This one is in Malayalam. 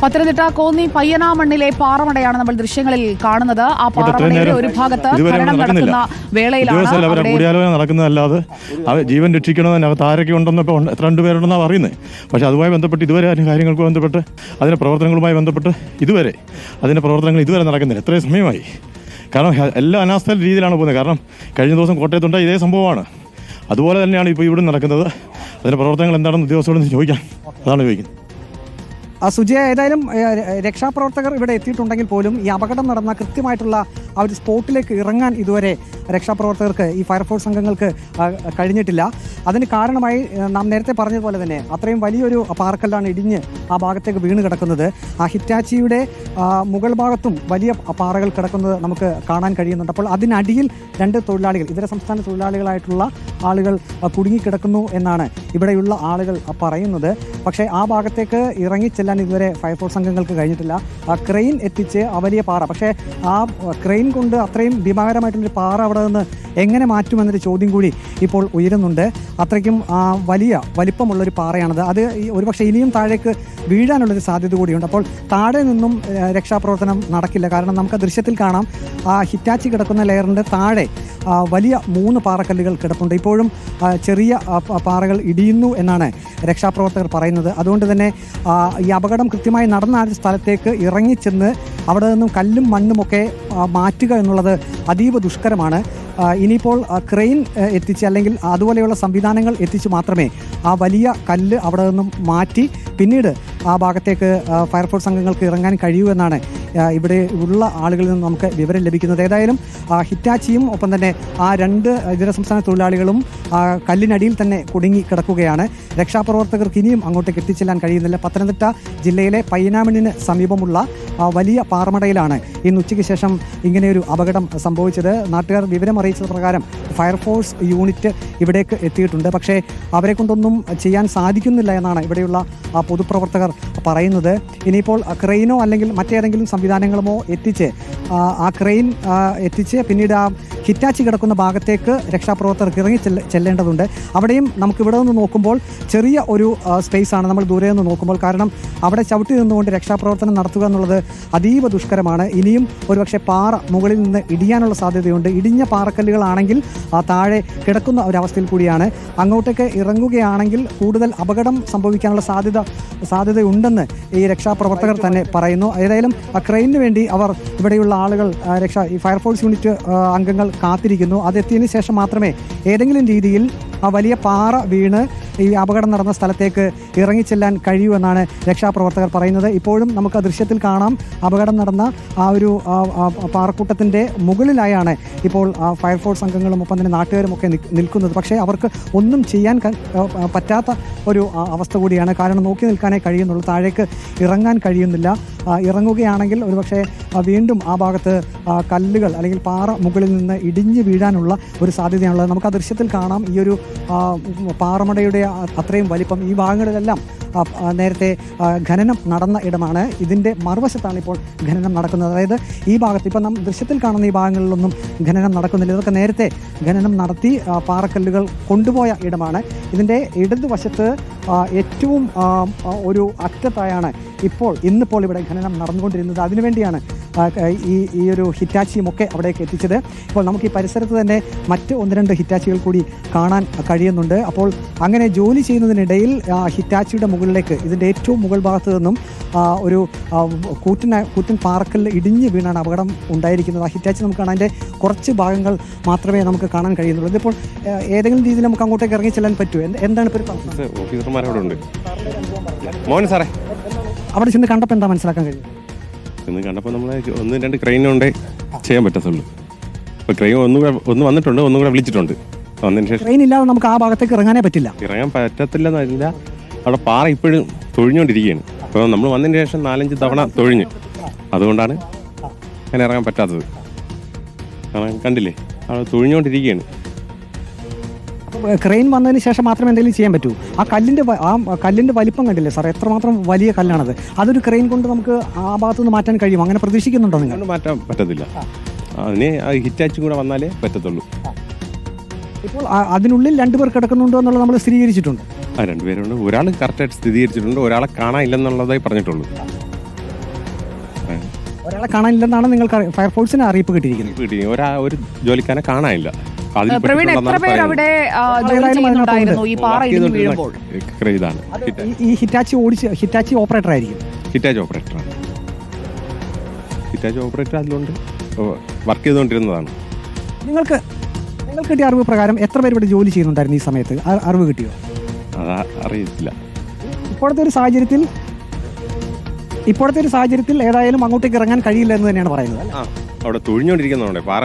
പത്തനംതിട്ട കോന്നി പയ്യനാമണ്ണിലെ പാറമടയാണ് നമ്മൾ ദൃശ്യങ്ങളിൽ കാണുന്നത്. ആ പാറമടയുടെ ഒരു ഭാഗത്ത് നടക്കുന്ന വേളയിലാണ് കൂടിയാലോചന നടക്കുന്നതല്ലാതെ ജീവൻ രക്ഷിക്കണമെന്നതിനകത്ത് ആരൊക്കെ ഉണ്ടെന്നൊക്കെ എത്ര രണ്ടുപേരുണ്ടെന്നാണ് പറയുന്നത് പക്ഷേ അതുമായി ബന്ധപ്പെട്ട് ഇതുവരെ അതിന് കാര്യങ്ങൾക്ക് ബന്ധപ്പെട്ട് അതിന്റെ പ്രവർത്തനങ്ങളുമായി ബന്ധപ്പെട്ട് ഇതുവരെ അതിന്റെ പ്രവർത്തനങ്ങൾ ഇതുവരെ നടക്കുന്നില്ല. എത്രയും സമയമായി. കാരണം എല്ലാം അനാസ്ഥ രീതിയിലാണ് പോകുന്നത്. കാരണം കഴിഞ്ഞ ദിവസം കോട്ടയത്തുണ്ടായ ഇതേ സംഭവമാണ്. അതുപോലെ തന്നെയാണ് ഇപ്പോൾ ഇവിടെ നടക്കുന്നത്. അതിന്റെ പ്രവർത്തനങ്ങൾ എന്താണെന്ന് ഉദ്യോഗസ്ഥരോട് ചോദിക്കാം. അതാണ് ചോദിക്കുന്നത്. സുജയ ഏതായാലും രക്ഷാപ്രവർത്തകർ ഇവിടെ എത്തിയിട്ടുണ്ടെങ്കിൽ പോലും ഈ അപകടം നടന്ന കൃത്യമായിട്ടുള്ള ആ ഒരു സ്പോട്ടിലേക്ക് ഇറങ്ങാൻ ഇതുവരെ രക്ഷാപ്രവർത്തകർക്ക് ഈ ഫയർഫോഴ്സ് സംഘങ്ങൾക്ക് കഴിഞ്ഞിട്ടില്ല. അതിന് കാരണമായി നാം നേരത്തെ പറഞ്ഞതുപോലെ തന്നെ അത്രയും വലിയൊരു പാറക്കല്ലാണ് ഇടിഞ്ഞ് ആ ഭാഗത്തേക്ക് വീണ് കിടക്കുന്നത്. ആ ഹിറ്റാച്ചിയുടെ മുകൾ ഭാഗത്തും വലിയ പാറകൾ കിടക്കുന്നത് നമുക്ക് കാണാൻ കഴിയുന്നുണ്ട്. അപ്പോൾ അതിനടിയിൽ രണ്ട് തൊഴിലാളികൾ ഇതര സംസ്ഥാന തൊഴിലാളികളായിട്ടുള്ള ആളുകൾ കുടുങ്ങിക്കിടക്കുന്നു എന്നാണ് ഇവിടെയുള്ള ആളുകൾ പറയുന്നത്. പക്ഷേ ആ ഭാഗത്തേക്ക് ഇറങ്ങിച്ചെല്ലാൻ ഇതുവരെ ഫയർഫോഴ്സ് അംഗങ്ങൾക്ക് കഴിഞ്ഞിട്ടില്ല. ക്രെയിൻ എത്തിച്ച് ആ വലിയ പാറ പക്ഷേ ആ ക്രെയിൻ കൊണ്ട് അത്രയും ഭീമാകരമായിട്ടുള്ളൊരു പാറ അവിടെ നിന്ന് എങ്ങനെ മാറ്റുമെന്നൊരു ചോദ്യം കൂടി ഇപ്പോൾ ഉയരുന്നുണ്ട്. അത്രയ്ക്കും വലിയ വലിപ്പമുള്ളൊരു പാറയാണത്. അത് ഒരുപക്ഷെ ഇനിയും താഴേക്ക് വീഴാനുള്ളൊരു സാധ്യത കൂടിയുണ്ട്. അപ്പോൾ താഴെ നിന്നും രക്ഷാപ്രവർത്തനം നടക്കില്ല. കാരണം നമുക്ക് ദൃശ്യത്തിൽ കാണാം ആ ഹിറ്റാച്ചി കിടക്കുന്ന ലെയറിന്റെ താഴെ വലിയ മൂന്ന് പാറക്കല്ലുകൾ കിടപ്പുണ്ട്. ഇപ്പോഴും ചെറിയ പാറകൾ ഇടിയുന്നു എന്നാണ് രക്ഷാപ്രവർത്തകർ പറയുന്നത്. അതുകൊണ്ട് തന്നെ ഈ അപകടം കൃത്യമായി നടന്ന ആ സ്ഥലത്തേക്ക് ഇറങ്ങിച്ചെന്ന് അവിടെ നിന്നും കല്ലും മണ്ണുമൊക്കെ മാറ്റുക എന്നുള്ളത് അതീവ ദുഷ്കരമാണ്. ഇനിയിപ്പോൾ ക്രെയിൻ എത്തിച്ച് അല്ലെങ്കിൽ അതുപോലെയുള്ള സംവിധാനങ്ങൾ എത്തിച്ച് മാത്രമേ ആ വലിയ കല്ല് അവിടെ നിന്നും മാറ്റി പിന്നീട് ആ ഭാഗത്തേക്ക് ഫയർഫോഴ്സ് അംഗങ്ങൾക്ക് ഇറങ്ങാൻ കഴിയൂ എന്നാണ് ഇവിടെ ഉള്ള ആളുകളിൽ നിന്ന് നമുക്ക് വിവരം ലഭിക്കുന്നത്. ഏതായാലും ഹിറ്റാച്ചിയും ഒപ്പം തന്നെ ആ രണ്ട് ഇതര സംസ്ഥാന തൊഴിലാളികളും കല്ലിനടിയിൽ തന്നെ കുടുങ്ങി കിടക്കുകയാണ്. രക്ഷാപ്രവർത്തകർക്ക് ഇനിയും അങ്ങോട്ടേക്ക് എത്തിച്ചെല്ലാൻ കഴിയുന്നില്ല. പത്തനംതിട്ട ജില്ലയിലെ പയ്യനാമണ്ണിന് സമീപമുള്ള വലിയ പാറമടയിലാണ് ഇന്ന് ഉച്ചയ്ക്ക് ശേഷം ഇങ്ങനെയൊരു അപകടം സംഭവിച്ചത്. നാട്ടുകാർ വിവരം അറിയിച്ചത് പ്രകാരം ഫയർഫോഴ്സ് യൂണിറ്റ് ഇവിടേക്ക് എത്തിയിട്ടുണ്ട്. പക്ഷേ അവരെ കൊണ്ടൊന്നും ചെയ്യാൻ സാധിക്കുന്നില്ല എന്നാണ് ഇവിടെയുള്ള പൊതുപ്രവർത്തകർ പറയുന്നത്. ഇനിയിപ്പോൾ ക്രെയിനോ അല്ലെങ്കിൽ മറ്റേതെങ്കിലും സംവിധാനങ്ങളുമോ എത്തിച്ച് ആ, ക്രെയിൻ എത്തിച്ച് പിന്നീട് ആ ഹിറ്റാച്ചി കിടക്കുന്ന ഭാഗത്തേക്ക് രക്ഷാപ്രവർത്തകർക്ക് ഇറങ്ങി ചെല്ല ചെല്ലേണ്ടതുണ്ട്. അവിടെയും നമുക്ക് ഇവിടെ നിന്ന് നോക്കുമ്പോൾ ചെറിയ ഒരു സ്പേസ് ആണ് നമ്മൾ ദൂരെ നിന്ന് നോക്കുമ്പോൾ. കാരണം അവിടെ ചവിട്ടി നിന്നുകൊണ്ട് രക്ഷാപ്രവർത്തനം നടത്തുക എന്നുള്ളത് അതീവ ദുഷ്കരമാണ്. ഇനിയും ഒരുപക്ഷെ പാറ മുകളിൽ നിന്ന് ഇടിയാനുള്ള സാധ്യതയുണ്ട്. ഇടിഞ്ഞ പാറക്കല്ലുകളാണെങ്കിൽ താഴെ കിടക്കുന്ന ഒരവസ്ഥയിൽ കൂടിയാണ്. അങ്ങോട്ടേക്ക് ഇറങ്ങുകയാണെങ്കിൽ കൂടുതൽ അപകടം സംഭവിക്കാനുള്ള സാധ്യത സാധ്യതയുണ്ടെന്ന് ഈ രക്ഷാപ്രവർത്തകർ തന്നെ പറയുന്നു. ഏതായാലും ക്രെയിനിന് വേണ്ടി അവർ ഇവിടെയുള്ള ആളുകൾ രക്ഷ ഈ ഫയർഫോഴ്സ് യൂണിറ്റ് അംഗങ്ങൾ കാത്തിരിക്കുന്നു. അതെത്തിയതിനു ശേഷം മാത്രമേ ഏതെങ്കിലും രീതിയിൽ ആ വലിയ പാറ വീണ് ഈ അപകടം നടന്ന സ്ഥലത്തേക്ക് ഇറങ്ങിച്ചെല്ലാൻ കഴിയൂ എന്നാണ് രക്ഷാപ്രവർത്തകർ പറയുന്നത്. ഇപ്പോഴും നമുക്ക് ദൃശ്യത്തിൽ കാണാം. അപകടം നടന്ന ആ ഒരു പാറക്കൂട്ടത്തിന്റെ മുകളിലായാണ് ഇപ്പോൾ ഫയർഫോഴ്സ് അംഗങ്ങളും ഒപ്പം തന്നെ നാട്ടുകാരും ഒക്കെ നിൽക്കുന്നത്. പക്ഷേ അവർക്ക് ഒന്നും ചെയ്യാൻ പറ്റാത്ത ഒരു അവസ്ഥ കൂടിയാണ്. കാരണം നോക്കി നിൽക്കാനേ കഴിയുന്നുള്ളൂ. താഴേക്ക് ഇറങ്ങാൻ കഴിയുന്നില്ല. ഇറങ്ങുകയാണെങ്കിൽ ഒരുപക്ഷെ വീണ്ടും ആ ഭാഗത്ത് കല്ലുകൾ അല്ലെങ്കിൽ പാറ മുകളിൽ നിന്ന് ഇടിഞ്ഞു വീഴാനുള്ള ഒരു സാധ്യതയാണുള്ളത്. നമുക്ക് ആ ദൃശ്യത്തിൽ കാണാം. ഈ ഒരു പാറമടയുടെ അത്രയും വലിപ്പം ഈ ഭാഗങ്ങളിലെല്ലാം നേരത്തെ ഖനനം നടന്ന ഇടമാണ്. ഇതിന്റെ മറുവശത്താണ് ഇപ്പോൾ ഖനനം നടക്കുന്നത്. അതായത് ഈ ഭാഗത്ത് ഇപ്പം നാം ദൃശ്യത്തിൽ കാണുന്ന ഈ ഭാഗങ്ങളിലൊന്നും ഖനനം നടക്കുന്നില്ല. ഇതൊക്കെ നേരത്തെ ഖനനം നടത്തി പാറക്കല്ലുകൾ കൊണ്ടുപോയ ഇടമാണ്. ഇതിന്റെ ഇടതുവശത്ത് ഏറ്റവും ഒരു അറ്റത്തായാണ് ഇപ്പോൾ ഇന്നിപ്പോൾ ഇവിടെ ഖനനം നടന്നുകൊണ്ടിരുന്നത്. അതിനുവേണ്ടിയാണ് ഈ ഈ ഒരു ഹിറ്റാച്ചിയും ഒക്കെ അവിടേക്ക് എത്തിച്ചത്. ഇപ്പോൾ നമുക്ക് ഈ പരിസരത്ത് തന്നെ മറ്റ് ഒന്ന് രണ്ട് ഹിറ്റാച്ചികൾ കൂടി കാണാൻ കഴിയുന്നുണ്ട്. അപ്പോൾ അങ്ങനെ ജോലി ചെയ്യുന്നതിനിടയിൽ ഹിറ്റാച്ചിയുടെ ഹിറ്റാച്ചിയുടെ മുകളിലേക്ക് ഇതിന്റെ ഏറ്റവും മുകൾ ഭാഗത്ത് നിന്നും ഒരു കൂറ്റൻ കൂറ്റൻ പാർക്കിൽ ഇടിഞ്ഞ് വീണാണ് അപകടം ഉണ്ടായിരിക്കുന്നത്. ആ ഹിറ്റാച്ച് നമുക്ക് കാണാൻ അതിന്റെ കുറച്ച് ഭാഗങ്ങൾ മാത്രമേ നമുക്ക് കാണാൻ കഴിയുന്നുള്ളൂ. ഇതിപ്പോൾ ഏതെങ്കിലും രീതിയിൽ നമുക്ക് അങ്ങോട്ടേക്ക് ഇറങ്ങി ചെല്ലാൻ പറ്റുമോ? എന്ത്- എന്താണ് ഇപ്പോൾ ഉണ്ട്. മോഹൻ സാറേ. അവിടെ ചെന്ന് കണ്ടപ്പോൾ എന്താ മനസ്സിലാക്കാൻ കഴിയും ഇന്ന് കണ്ടപ്പോൾ നമ്മൾ ഒന്ന് രണ്ട് ക്രെയിനുണ്ടേ. ചെയ്യാൻ പറ്റത്തുള്ളൂ. ഇപ്പോൾ ക്രെയിൻ ഒന്നും ഒന്ന് വന്നിട്ടുണ്ട് ഒന്നും കൂടെ വിളിച്ചിട്ടുണ്ട്. വന്നതിന് ശേഷം ട്രെയിൻ ഇല്ലാതെ നമുക്ക് ആ ഭാഗത്തേക്ക് ഇറങ്ങാനേ പറ്റില്ല. ഇറങ്ങാൻ പറ്റത്തില്ലെന്നല്ല. അവിടെ പാറ ഇപ്പോഴും തൊഴിഞ്ഞുകൊണ്ടിരിക്കുകയാണ്. അപ്പോൾ നമ്മൾ വന്നതിന് ശേഷം നാലഞ്ച് തവണ തൊഴിഞ്ഞു. അതുകൊണ്ടാണ് അങ്ങനെ ഇറങ്ങാൻ പറ്റാത്തത്. കാരണം കണ്ടില്ലേ? അവിടെ തൊഴിഞ്ഞുകൊണ്ടിരിക്കുകയാണ്. ക്രെയിൻ വന്നതിന് ശേഷം മാത്രമേ എന്തെങ്കിലും ചെയ്യാൻ പറ്റൂ. ആ കല്ലിന്റെ ആ കല്ലിന്റെ വലിപ്പം കണ്ടില്ലേ സാർ എത്രമാത്രം വലിയ കല്ലാണത്. അതൊരു ക്രെയിൻ കൊണ്ട് നമുക്ക് ആ ഭാഗത്തു നിന്ന് മാറ്റാൻ കഴിയും അങ്ങനെ പ്രതീക്ഷിക്കുന്നുണ്ടോ നിങ്ങൾ? മാറ്റാൻ പറ്റത്തില്ല. അതിന് ഹിറ്റാച്ചും കൂടെ വന്നാലേ പറ്റത്തുള്ളൂ. ഇപ്പോൾ അതിനുള്ളിൽ രണ്ടുപേർ കിടക്കുന്നുണ്ടോ എന്നുള്ളത് നമ്മൾ സ്ഥിരീകരിച്ചിട്ടുണ്ട്. ആ രണ്ടുപേരുണ്ട് ഒരാൾ കറക്റ്റായിട്ട് സ്ഥിരീകരിച്ചിട്ടുണ്ട് ഒരാളെ കാണാനില്ലെന്നുള്ളതായി പറഞ്ഞിട്ടുള്ളൂ. ഒരാളെ കാണാനില്ലെന്നാണ് നിങ്ങൾക്ക് ഫയർഫോഴ്സിന് അറിയിപ്പ് കിട്ടിയിരിക്കുന്നത്. വീട്ടിൽ ഒരാ ഒരു ജോലിക്കാരെ കാണാനില്ല. അതിൽ പ്രവീൺ എത്ര പേര് അവിടെ ആ, ജോലി ചെയ്യുന്നുണ്ടായിരുന്നു? ഈ പാറ ഇടിഞ്ഞു ഈ- ഈ ഹിറ്റാച്ചി ഓടിച്ച് ഹിറ്റാച്ചി ഓപ്പറേറ്റർ ആയിരിക്കും. ഹിറ്റാച്ച് ഓപ്പറേറ്ററാണ്. ഹിറ്റാച്ച് ഓപ്പറേറ്റർ അതിലുണ്ട് വർക്ക് ചെയ്തുകൊണ്ടിരുന്നതാണ്. നിങ്ങൾക്ക് നിങ്ങൾക്ക് കിട്ടിയ അറിവ് പ്രകാരം എത്ര പേര് ഇവിടെ ജോലി ചെയ്യുന്നുണ്ടായിരുന്നു ഈ സമയത്ത്? ആ- അറിവ് കിട്ടിയോ? അറിയത്തില്ല. ഇപ്പോഴത്തെ ഒരു സാഹചര്യത്തിൽ ഇപ്പോഴത്തെ ഒരു സാഹചര്യത്തിൽ ഏതായാലും അങ്ങോട്ടേക്ക് ഇറങ്ങാൻ കഴിയില്ല എന്ന് തന്നെയാണ് പറയുന്നത് അവിടെ തൊഴിഞ്ഞോണ്ടിരിക്കുന്നുണ്ടേ പാറ